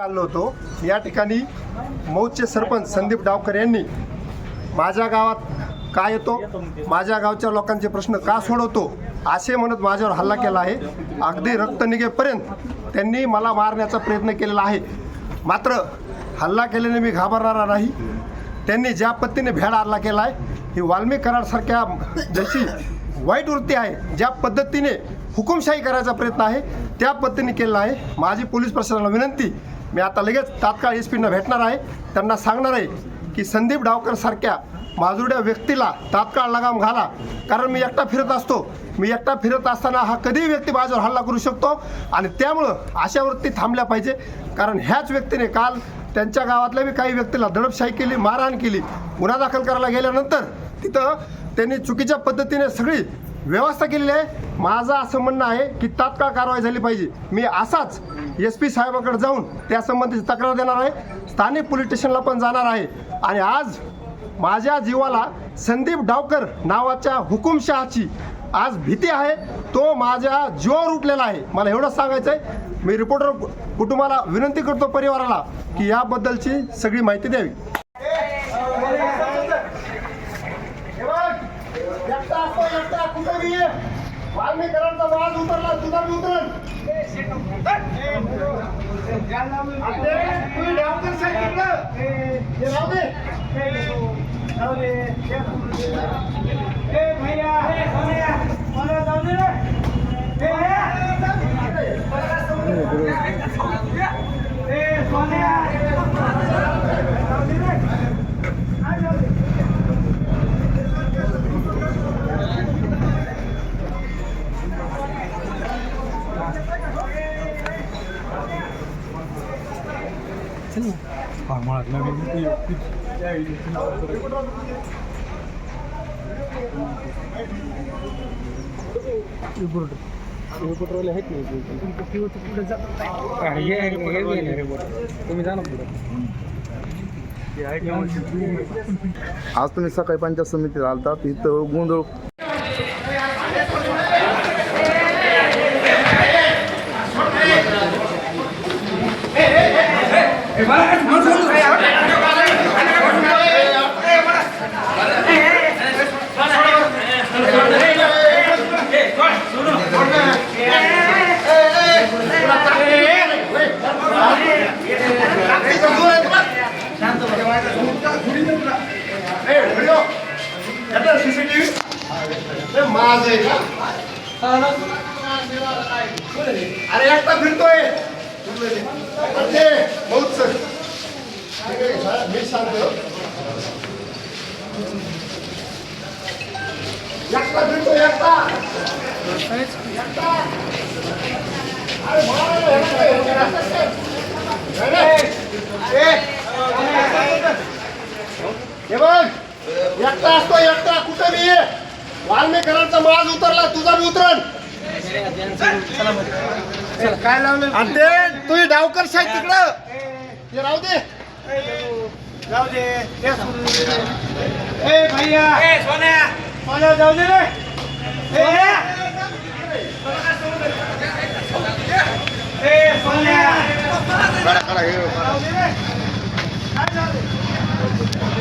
आलो होतो. या ठिकाणी मौचे सरपंच संदीप डावकर यांनी माझ्या गावात का येतो? माझ्या गावच्या लोकांचे प्रश्न का सोडवतो? असे म्हणत माझ्यावर हल्ला केला आहे. अगदी रक्त निघेपर्यंत त्यांनी मला मारण्याचा प्रयत्न केलेला आहे. मात्र हल्ला केल्याने मी घाबरणारा नाही. त्यांनी ज्या पद्धतीने भेड हल्ला केला आहे ही वाल्मिक कराडसारख्या जशी वाईट वृत्ती आहे ज्या पद्धतीने हुकुमशाही करायचा प्रयत्न आहे त्या पद्धतीने केलेला आहे. माझी पोलीस प्रशासनाला विनंती मी आता लगेच तात्काळ एस भेटणार आहे. त्यांना सांगणार आहे की संदीप डावकर सारख्या माजुड्या व्यक्तीला तात्काळ लगाम घाला. कारण मी एकटा फिरत असतो. मी एकटा फिरत असताना हा कधीही व्यक्ती माझ्यावर हल्ला करू शकतो. आणि त्यामुळं अशा वृत्ती थांबल्या पाहिजे. कारण ह्याच व्यक्तीने काल त्यांच्या गावातल्या बी काही व्यक्तीला दडपशाही केली मारहाण केली. गुन्हा दाखल करायला गेल्यानंतर तिथं त्यांनी चुकीच्या पद्धतीने सगळी व्यवस्था केलेली आहे. माझं असं म्हणणं आहे की तात्काळ कारवाई झाली पाहिजे. मी असाच एस पी साहेबांकडे जाऊन त्या संबंधीची तक्रार देणार आहे. स्थानिक पोलीस स्टेशनला पण जाणार आहे. आणि आज माझ्या जीवाला संदीप डावकर नावाच्या हुकुमशहाची आज भीती आहे. तो माझ्या जीवावर उठलेला आहे. मला एवढंच सांगायचं आहे मी रिपोर्टर कुटुंबाला विनंती करतो परिवाराला की याबद्दलची सगळी माहिती द्यावी. वाल्मीकरांचा वाद उतरला तुझा उतरल. तुम्ही डावकर सांगितलं हे राहू दे तुम्ही जा ना पुढे. आज तुम्ही सकाळी पंचायत समितीत आलता तिथं गोंधळ. माझ का अरे एकटा फिरतोय. अरे बहुत एकटा एकटा नाही, हे बघ एकटा असतो एकटा वाल्मीकरांचा माज उतरला तुझा बी उतरण काय लावलं आणि ते तुम्ही डावकर साहेब तिकडं ते राहू दे जाऊ दे. ए भैया. ए सोन्या. सोन्या जाऊ दे रे. सोन्या. ए सोन्या. जाऊ दे रे. काय जाऊ दे?